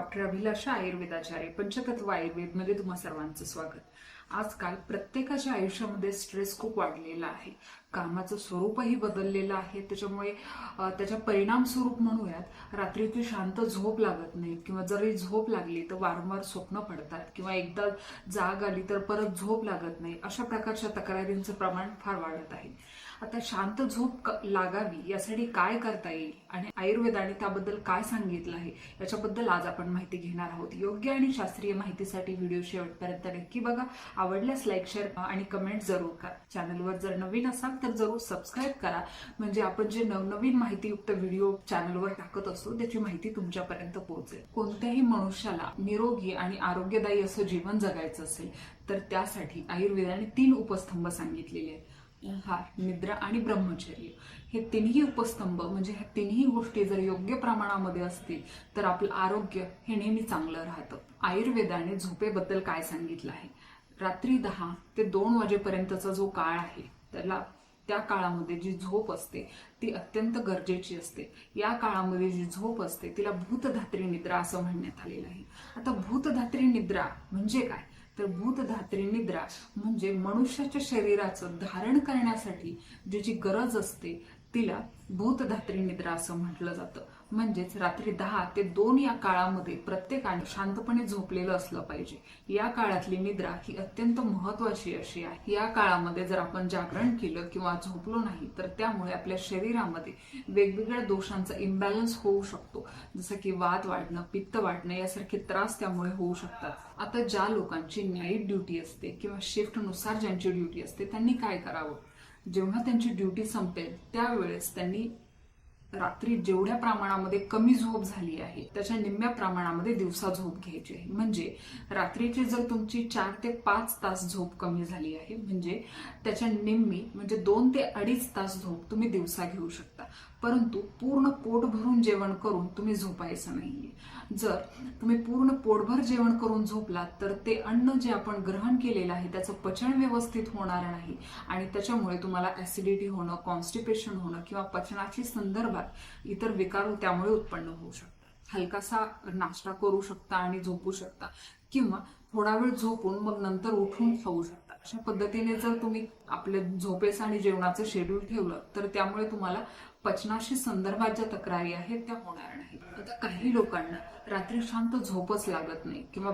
Doctor अभिलाषा आयुर्वेदाचार्य पंचतत्व आयुर्वेदमध्ये तुम्हा सर्वांचं स्वागत. आजकाल प्रत्येकाच्या आयुष्यामध्ये स्ट्रेस खूप वाढलेला आहे. कामाचं स्वरूपही बदललेलं आहे. त्याच्यामुळे त्याच्या परिणाम स्वरूप म्हणूयात रात्रीची शांत झोप लागत नाही किंवा जरी झोप लागली तर वारंवार स्वप्न पडतात किंवा एकदा जाग आली तर परत झोप लागत नाही. अशा प्रकारच्या तक्रारींचं प्रमाण फार वाढत आहे. आता शांत झोप लागावी यासाठी काय करता येईल आणि आयुर्वेदाने त्याबद्दल काय सांगितलं आहे याच्याबद्दल आज आपण माहिती घेणार आहोत. योग्य आणि शास्त्रीय माहितीसाठी व्हिडिओ शेवटपर्यंत नक्की बघा. आवडल्यास लाईक शेअर आणि कमेंट जरूर करा. चॅनलवर जर नवीन असाल तर जरूर सबस्क्राईब करा. म्हणजे आपण जे नवनवीन माहितीयुक्त व्हिडिओ चॅनलवर टाकत असतो त्याची माहिती तुमच्यापर्यंत पोहोचेल. कोणत्याही मनुष्याला निरोगी आणि आरोग्यदायी असं जीवन जगायचं असेल तर त्यासाठी आयुर्वेदाने तीन उपस्तंभ सांगितलेले आहेत. आहार निद्रा आणि ब्रह्मचर्य. हे तिन्ही उपस्तंभ म्हणजे ह्या तिन्ही गोष्टी जर योग्य प्रमाणामध्ये असतील तर आपलं आरोग्य हे नेहमी चांगलं राहतं. आयुर्वेदाने झोपेबद्दल काय सांगितलं आहे? रात्री दहा ते दोन वाजेपर्यंतचा जो काळ आहे त्याला त्या काळामध्ये जी झोप असते ती अत्यंत गरजेची असते. या काळामध्ये जी झोप असते तिला भूतधात्री निद्रा असं म्हणण्यात आलेलं आहे. आता भूतधात्री निद्रा म्हणजे काय? तर भूतधात्री निद्रा म्हणजे मनुष्याच्या शरीराचं धारण करण्यासाठी ज्याची गरज असते तिला भूतधात्री निद्रा असं म्हटलं जातं. म्हणजेच रात्री दहा ते दोन या काळामध्ये प्रत्येकाने शांतपणे झोपलेलं असलं पाहिजे. या काळातली निद्रा ही अत्यंत महत्वाची अशी आहे. या काळामध्ये जर आपण जागरण केलं किंवा झोपलो नाही तर त्यामुळे आपल्या शरीरामध्ये वेगवेगळ्या दोषांचा इम्बॅलन्स होऊ शकतो. जसं की वाद वाढणं पित्त वाढणं यासारखे त्रास त्यामुळे होऊ शकतात. आता ज्या लोकांची नाईट ड्युटी असते किंवा शिफ्टनुसार ज्यांची ड्युटी असते त्यांनी काय करावं? जेव्हा त्यांची ड्युटी संपेल त्यावेळेस त्यांनी रात्री जेवढ्या प्रमाणामध्ये कमी झोप झाली आहे त्याच्या निम्म्या प्रमाणामध्ये दिवसा झोप घ्यायची आहे. म्हणजे रात्रीची जर तुमची चार ते पाच तास झोप कमी झाली आहे म्हणजे त्याच्या निम्मी म्हणजे दोन ते अडीच तास झोप तुम्ही दिवसा घेऊ शकता. परंतु पूर्ण पोट भरून जेवण करून तुम्ही झोपायचं नाहीये. जर तुम्ही पूर्ण पोटभर जेवण करून झोपलात तर ते अन्न जे आपण ग्रहण केलेलं आहे त्याचं पचन व्यवस्थित होणार नाही. आणि त्याच्यामुळे तुम्हाला ऍसिडिटी होणं कॉन्स्टिपेशन होणं किंवा पचनाची संदर्भात इतर विकार त्यामुळे उत्पन्न होऊ शकतात. हलकासा नाश्ता करू शकता आणि झोपू शकता किंवा थोडा वेळ झोपून मग नंतर उठून खाऊ शकता. अशा पद्धतीने जर तुम्ही आपल्या झोपेचं आणि जेवणाचं शेड्यूल ठेवलं तर त्यामुळे तुम्हाला पचनाशी संदर्भात ज्या तक्रारी आहेत त्या होणार नाही आता काही लोकांना रात्री शांत झोपच लागत नाही किंवा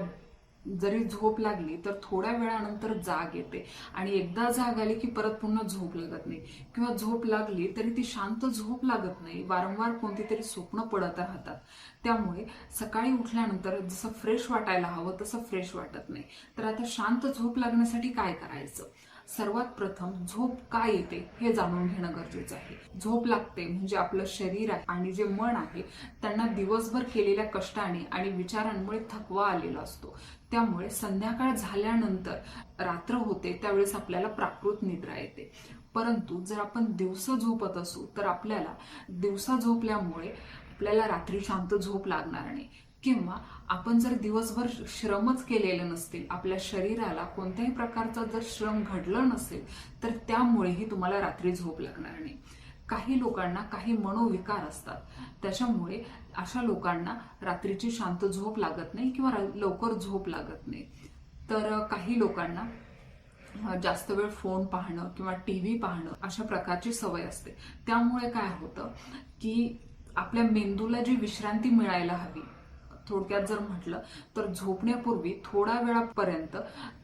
जरी झोप लागली तर थोड्या वेळानंतर जाग येते आणि एकदा जाग आली की परत पुन्हा झोप लागत नाही. किंवा झोप लागली तरी ती शांत झोप लागत नाही वारंवार कोणती तरी स्वप्न पडत राहतात. त्यामुळे सकाळी उठल्यानंतर जसं फ्रेश वाटायला हवं तसं फ्रेश वाटत नाही. तर आता शांत झोप लागण्यासाठी काय करायचं? सर्वात प्रथम झोप काय येते हे जाणून घेणं गरजेचं आहे. झोप लागते म्हणजे आपलं शरीर आहे आणि जे मन आहे त्यांना दिवसभर केलेल्या कष्टाने आणि विचारांमुळे थकवा आलेला असतो. त्यामुळे संध्याकाळ झाल्यानंतर रात्र होते त्यावेळेस आपल्याला प्राकृत निद्रा येते. परंतु जर आपण दिवसा झोपत असू तर आपल्याला दिवसा झोपल्यामुळे आपल्याला रात्री शांत झोप लागणार नाही. किंवा आपण जर दिवसभर श्रमच केलेले नसतील आपल्या शरीराला कोणत्याही प्रकारचा जर श्रम घडलं नसेल तर त्यामुळेही तुम्हाला रात्री झोप लागणार नाही. काही लोकांना काही मनोविकार असतात. त्याच्यामुळे अशा लोकांना रात्रीची शांत झोप लागत नाही किंवा लवकर झोप लागत नाही. तर काही लोकांना जास्त वेळ फोन पाहणं किंवा टी व्ही पाहणं अशा प्रकारची सवय असते. त्यामुळे काय होतं की आपल्या मेंदूला जी विश्रांती मिळायला हवी थोडक्यात जर म्हटलं तर झोपण्यापूर्वी थोडा वेळापर्यंत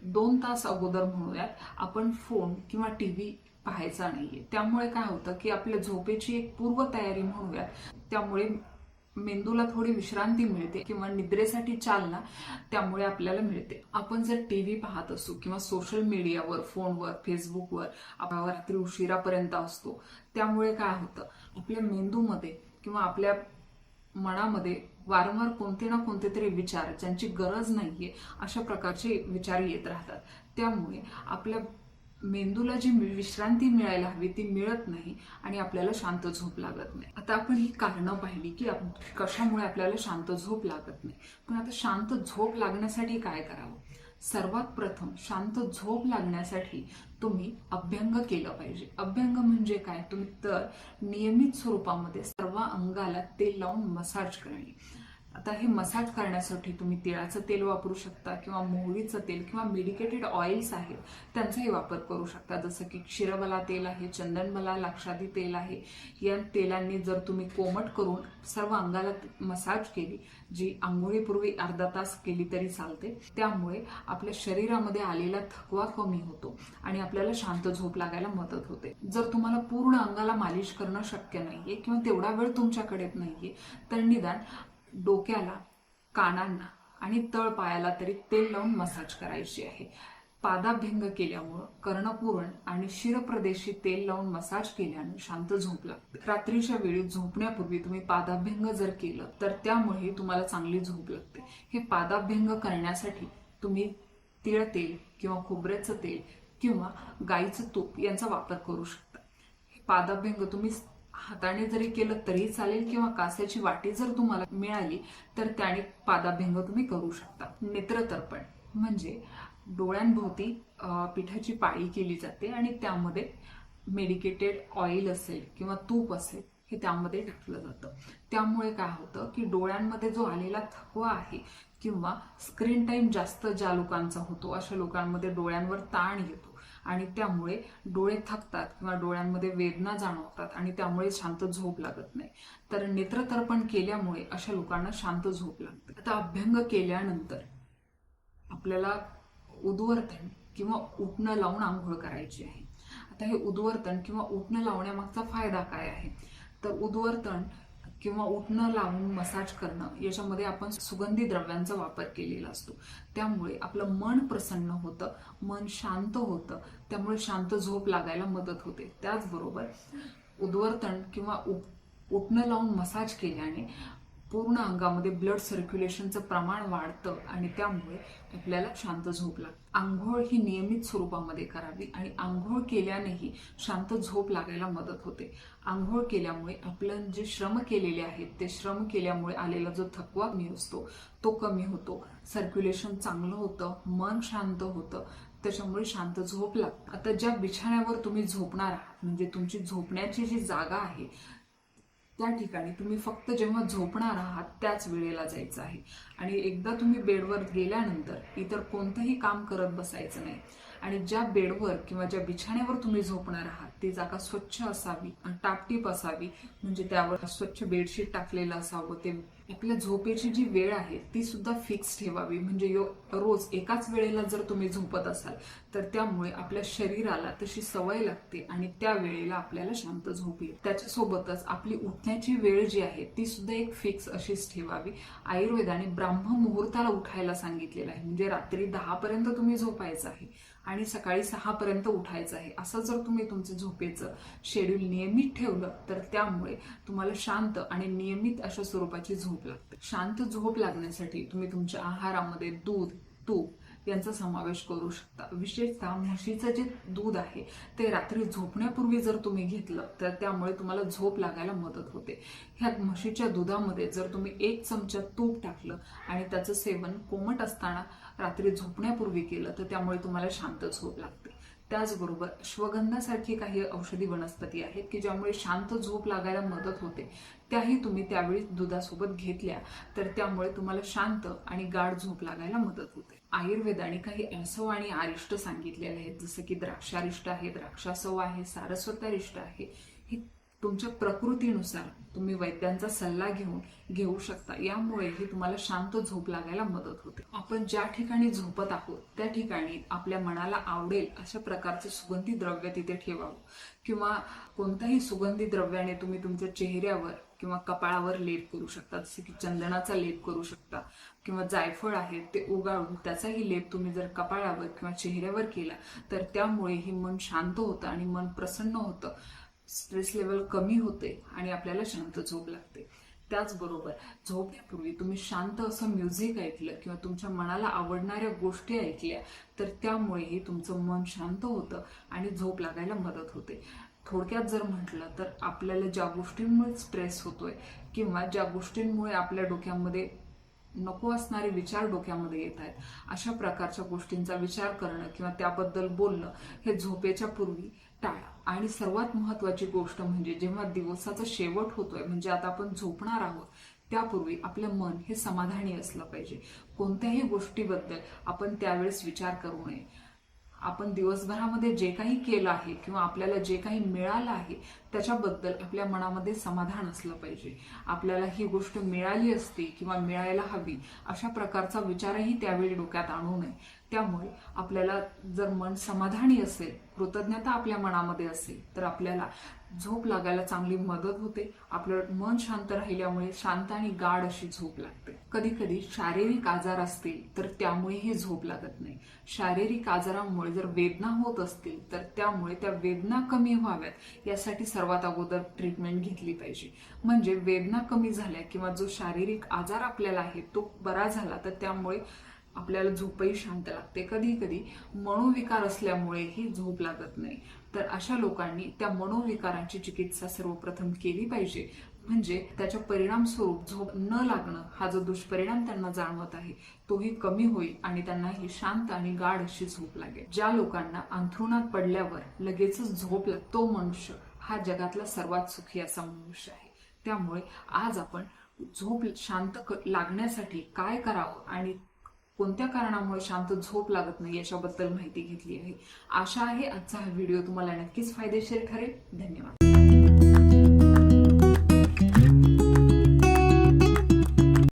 दोन तास अगोदर म्हणूयात आपण फोन किंवा टी व्ही पाहायचा नाहीये. त्यामुळे काय होतं की आपल्या झोपेची एक पूर्वतयारी म्हणूयात त्यामुळे मेंदूला थोडी विश्रांती मिळते किंवा निद्रेसाठी चालना त्यामुळे आपल्याला मिळते. आपण जर टी व्ही पाहत असू किंवा सोशल मीडियावर फोनवर फेसबुकवर आपण रात्री उशिरापर्यंत असतो त्यामुळे काय होतं आपल्या मेंदूमध्ये किंवा आपल्या मनामध्ये वारंवार कोणते ना कोणते तरी विचार ज्यांची गरज नाहीये अशा प्रकारचे विचार येत राहतात. त्यामुळे आपल्या मेंदूला जी विश्रांती मिळायला हवी ती मिळत नाही आणि आपल्याला शांत झोप लागत नाही. आता आपण ही कारणं पाहिली की कशामुळे आपल्याला शांत झोप लागत नाही. पण आता शांत झोप लागण्यासाठी काय करावं? सर्वात प्रथम शांत झोप लागण्यासाठी तुम्ही अभ्यंग केलं पाहिजे. अभ्यंग म्हणजे काय? तुम्ही तर नियमित स्वरूपामध्ये सर्व अंगाला तेल लावून मसाज करणे. आता हे मसाज करण्यासाठी तुम्ही तिळाचं तेल वापरू शकता किंवा मोहरीचं तेल किंवा मेडिकेटेड ऑइल्स आहेत त्यांचाही वापर करू शकता. जसं की क्षीरबला तेल आहे चंदनबला लाक्षादी तेल आहे. या तेलांनी जर तुम्ही कोमट करून सर्व अंगाला मसाज केली जी आंघोळीपूर्वी अर्धा तास केली तरी चालते त्यामुळे आपल्या शरीरामध्ये आलेला थकवा कमी होतो आणि आपल्याला शांत झोप लागायला मदत होते. जर तुम्हाला पूर्ण अंगाला मालिश करणं शक्य नाहीये किंवा तेवढा वेळ तुमच्याकडे नाहीये तर निदान डोक्याला कानांना आणि तळ पायाला तरी तेल लावून मसाज करायची आहे. पादाभ्यंग केल्यामुळं कर्णपूरण आणि शिरप्रदेशी तेल लावून मसाज केल्याने शांत झोप लागते रात्रीच्या वेळी झोपण्यापूर्वी तुम्ही पादाभ्यंग जर केलं तर त्यामुळे तुम्हाला चांगली झोप लागते. हे पादाभ्यंग करण्यासाठी तुम्ही तिळ तेल किंवा खोबऱ्याचं तेल किंवा गाईचं तूप यांचा वापर करू शकता. हे पादाभ्यंग तुम्ही हाताने जरी केलं तरी चालेल किंवा कास्याची वाटी जर तुम्हाला मिळाली तर त्याने पादाभ्यंग तुम्ही करू शकता. नेत्रतर्पण म्हणजे डोळ्यांभोवती पिठाची पाळी केली जाते आणि त्यामध्ये मेडिकेटेड ऑइल असेल किंवा तूप असेल हे त्यामध्ये टाकलं जातं. त्यामुळे काय होतं की डोळ्यांमध्ये जो आलेला थकवा आहे किंवा स्क्रीन टाइम जास्त ज्या लोकांचा होतो अशा लोकांमध्ये डोळ्यांवर ताण येतो. आणि त्यामुळे डोळे थकतात किंवा डोळ्यांमध्ये वेदना जाणवतात आणि त्यामुळे शांत झोप लागत नाही. तर नेत्रतर्पण केल्यामुळे अशा लोकांना शांत झोप लागते. आता अभ्यंग केल्यानंतर आपल्याला उद्वर्तन किंवा उठणं लावून आंघोळ करायची आहे. आता हे उद्वर्तन किंवा उठणं लावण्यामागचा फायदा काय आहे? तर उद्वर्तन किंवा उठणं लावून मसाज करणं याच्यामध्ये आपण सुगंधी द्रव्यांचा वापर केलेला असतो. त्यामुळे आपलं मन प्रसन्न होतं मन शांत होतं त्यामुळे शांत झोप लागायला मदत होते. त्याचबरोबर उद्वर्तन किंवा उठणं लावून मसाज केल्याने पूर्ण अंगामध्ये ब्लड सर्क्युलेशनचं प्रमाण वाढतं आणि त्यामुळे आपल्याला शांत झोप लागते. आंघोळ ही नियमित स्वरूपामध्ये करावी आणि आंघोळ केल्यानेही शांत झोप लागायला मदत होते. आंघोळ केल्यामुळे आपलं जे श्रम केलेले आहेत ते श्रम केल्यामुळे आलेला जो थकवा कमी असतो तो कमी होतो. सर्क्युलेशन चांगलं होतं मन शांत होतं त्याच्यामुळे शांत झोप लागते. आता ज्या बिछाण्यावर तुम्ही झोपणार आहात म्हणजे तुमची झोपण्याची जी जागा आहे त्या ठिकाणी तुम्ही फक्त जेव्हा झोपणार आहात त्याच वेळेला जायचं आहे. आणि एकदा तुम्ही बेडवर गेल्यानंतर इतर कोणतंही काम करत बसायचं नाही. आणि ज्या बेडवर किंवा ज्या बिछाण्यावर तुम्ही झोपणार आहात ती जागा स्वच्छ असावी आणि टापटीप असावी. म्हणजे त्यावर स्वच्छ बेडशीट टाकलेलं असावं ते आपल्या झोपेची जी वेळ आहे ती सुद्धा फिक्स ठेवावी. म्हणजे यो- रोज एकाच वेळेला जर तुम्ही झोपत असाल तर त्यामुळे आपल्या शरीराला तशी सवय लागते आणि त्या वेळेला आपल्याला शांत झोप येईल त्याच्यासोबतच आपली उठण्याची वेळ जी आहे ती सुद्धा एक फिक्स अशीच ठेवावी. आयुर्वेदाने ब्राह्म मुहूर्ताला उठायला सांगितलेलं आहे. म्हणजे रात्री दहा पर्यंत तुम्ही झोपायचं आहे आणि सकाळी सहा पर्यंत उठायचं आहे. असं जर तुम्ही तुमचं झोपेचं शेड्यूल नियमित ठेवलं तर त्यामुळे तुम्हाला शांत आणि नियमित अशा स्वरूपाची झोप लागते. शांत झोप लागण्यासाठी तुम्ही तुमच्या आहारामध्ये दूध तूप यांचा समावेश करू शकता. विशेषतः म्हशीचं जे दूध आहे ते रात्री झोपण्यापूर्वी जर तुम्ही घेतलं तर त्यामुळे तुम्हाला झोप लागायला मदत होते. ह्या म्हशीच्या दुधामध्ये जर तुम्ही एक चमचा तूप टाकलं आणि त्याचं सेवन कोमट असताना रात्री झोपण्यापूर्वी केलं तर त्यामुळे तुम्हाला शांत झोप लागते. त्याचबरोबर श्वगंधासारखी काही औषधी वनस्पती आहेत की ज्यामुळे शांत झोप लागायला मदत होते. त्याही तुम्ही त्यावेळी दुधासोबत घेतल्या तर त्यामुळे तुम्हाला शांत आणि गाढ झोप लागायला मदत होते. आयुर्वेदाने काही असव आणि आरिष्ट सांगितलेले आहेत जसं की द्राक्षारिष्ट आहे द्राक्षासव आहे सारस्वतारिष्ट आहे. हे तुमच्या प्रकृतीनुसार तुम्ही वैद्यांचा सल्ला घेऊन घेऊ शकता. यामुळे ही तुम्हाला शांत झोप लागायला मदत होते. आपण ज्या ठिकाणी झोपत आहोत त्या ठिकाणी आपल्या मनाला आवडेल अशा प्रकारचे सुगंधी द्रव्य तिथे ठेवावं. किंवा कोणत्याही सुगंधी द्रव्याने तुम्ही तुमच्या चेहऱ्यावर किंवा कपाळावर लेप करू शकता. जसे की चंदनाचा लेप करू शकता किंवा जायफळ आहे ते उगाळून त्याचाही लेप तुम्ही जर कपाळावर किंवा चेहऱ्यावर केला तर त्यामुळेही मन शांत होतं आणि मन प्रसन्न होतं. स्ट्रेस लेवल कमी होते आणि आपल्याला शांत झोप लागते. त्याचबरोबर झोपण्यापूर्वी तुम्ही शांत असं म्युझिक ऐकलं किंवा तुमच्या मनाला आवडणाऱ्या गोष्टी ऐकल्या तर त्यामुळेही तुमचं मन शांत होतं आणि झोप लागायला मदत होते. थोडक्यात जर म्हटलं तर आपल्याला ज्या गोष्टींमुळे स्ट्रेस होतोय किंवा ज्या गोष्टींमुळे आपल्या डोक्यामध्ये नको असणारे विचार डोक्यामध्ये येत आहेत. अशा प्रकारच्या गोष्टींचा विचार करणं किंवा त्याबद्दल बोलणं हे झोपेच्या पूर्वी टाळा. आणि सर्वात महत्वाची गोष्ट म्हणजे जेव्हा दिवसाचा शेवट होतोय म्हणजे आता आपण झोपणार आहोत त्यापूर्वी आपलं मन हे समाधानी असलं पाहिजे. कोणत्याही गोष्टीबद्दल आपण त्यावेळेस विचार करू नये. आपण दिवसभरामध्ये जे काही केलं आहे किंवा आपल्याला जे काही मिळालं आहे त्याच्याबद्दल आपल्या मनामध्ये समाधान असलं पाहिजे. आपल्याला ही गोष्ट मिळाली असती किंवा मिळायला हवी अशा प्रकारचा विचारही त्यावेळी डोक्यात आणू नये. त्यामुळे आपल्याला जर मन समाधानी असेल कृतज्ञता आपल्या मनामध्ये असेल तर आपल्याला झोप लागायला चांगली मदत होते. आपलं मन शांत राहिल्यामुळे शांत आणि गाढ अशी झोप लागते. कधी कधी शारीरिक आजार असतील तर त्यामुळे हे झोप लागत नाही. शारीरिक आजारामुळे जर वेदना होत असतील तर त्यामुळे त्या वेदना कमी व्हाव्यात. यासाठी सर्वात अगोदर ट्रीटमेंट घेतली पाहिजे. म्हणजे वेदना कमी झाल्या किंवा जो शारीरिक आजार आपल्याला आहे तो बरा झाला तर त्यामुळे आपल्याला झोपही शांत लागते कधी कधी मनोविकार असल्यामुळेही झोप लागत नाही. तर अशा लोकांनी त्या मनोविकारांची चिकित्सा सर्वप्रथम केली पाहिजे. म्हणजे त्याच्या परिणाम स्वरूप झोप न लागणं हा जो दुष्परिणाम त्यांना जाणवत आहे तोही कमी होईल आणि त्यांना ही शांत आणि गाढ अशी झोप लागेल. ज्या लोकांना अंथरुणात पडल्यावर लगेचच झोप लागतो तो मनुष्य हा जगातला सर्वात सुखी असा मनुष्य आहे. त्यामुळे आज आपण झोप शांत लागण्यासाठी काय करावं आणि कोणत्या कारणामुळे शांत झोप लागत नाही याच्याबद्दल माहिती घेतली आहे. आशा आहे आजचा हा व्हिडिओ तुम्हाला नक्कीच फायदेशीर ठरेल. धन्यवाद.